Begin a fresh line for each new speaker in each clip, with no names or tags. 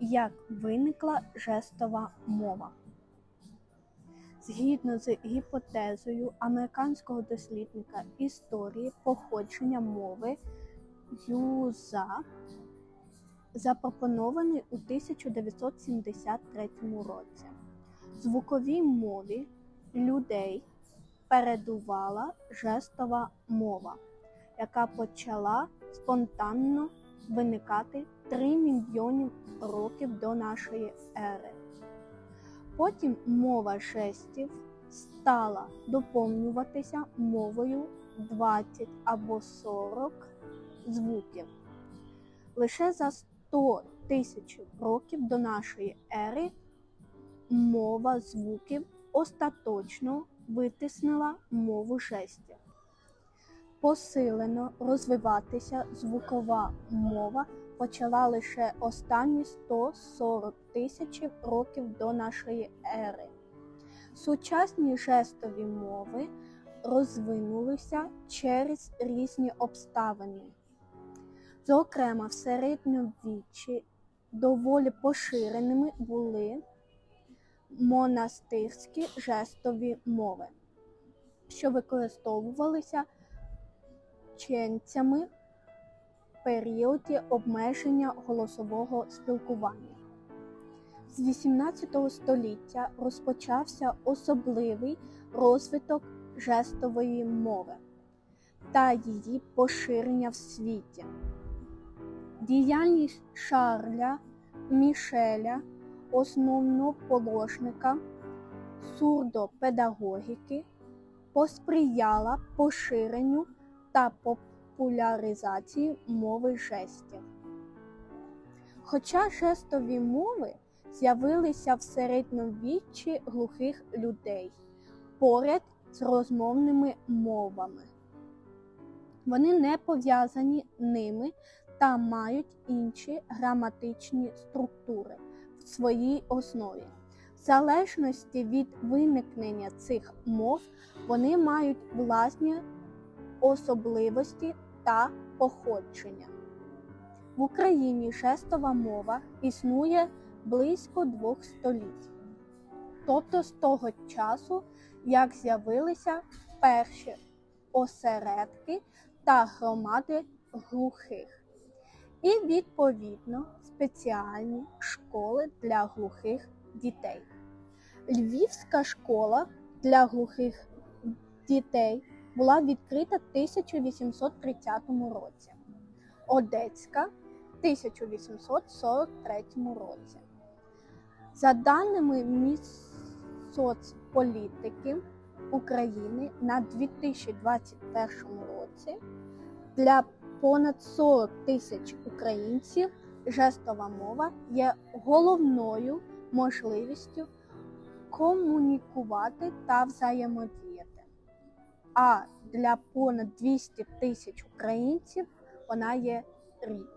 Як виникла жестова мова? Згідно з гіпотезою американського дослідника історії походження мови Юза, запропонований у 1973 році, звуковій мові людей передувала жестова мова, яка почала спонтанно виникати 3 мільйонів років до нашої ери. Потім мова жестів стала доповнюватися мовою 20 або 40 звуків. Лише за 100 тисяч років до нашої ери мова звуків остаточно витиснила мову жестів. Посилено розвиватися звукова мова почала лише останні 140 тисяч років до нашої ери. Сучасні жестові мови розвинулися через різні обставини. Зокрема, в середньовіччі доволі поширеними були монастирські жестові мови, що використовувалися ченцями в періоді обмеження голосового спілкування. З 18 століття розпочався особливий розвиток жестової мови та її поширення в світі. Діяльність Шарля Мішеля, основоположника сурдопедагогіки, посприяла поширенню та популяризації мови жестів. Хоча жестові мови з'явилися в середньовіччі глухих людей поряд з розмовними мовами. Вони не пов'язані ними та мають інші граматичні структури в своїй основі. В залежності від виникнення цих мов вони мають власні особливості та походження. В Україні жестова мова існує близько двох століть, тобто з того часу, як з'явилися перші осередки та громади глухих, і, відповідно, спеціальні школи для глухих дітей. Львівська школа для глухих дітей була відкрита в 1830 році, Одеська в 1843 році. За даними Мінсоцполітики України на 2021 році для понад 40 тисяч українців жестова мова є головною можливістю комунікувати та взаємодіяти. А для понад 200 тисяч українців вона є рідною.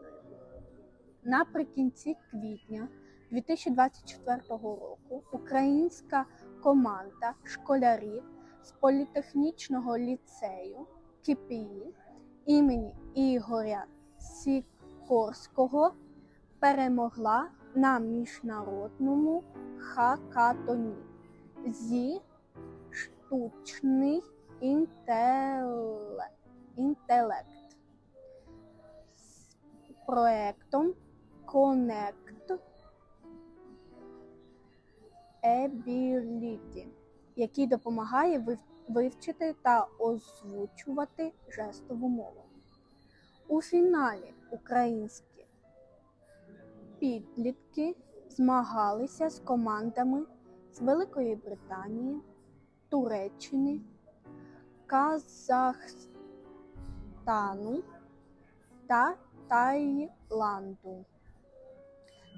Наприкінці квітня 2024 року українська команда школярів з політехнічного ліцею КПІ імені Ігоря Сікорського перемогла на міжнародному хакатоні зі штучний інтелект з проектом Connect Ability, який допомагає вивчити та озвучувати жестову мову. У фіналі українські підлітки змагалися з командами з Великої Британії, Туреччини, Казахстану та Таїланду.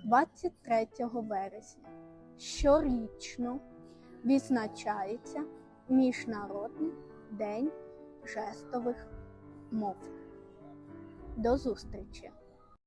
23 вересня щорічно відзначається Міжнародний день жестових мов. До зустрічі!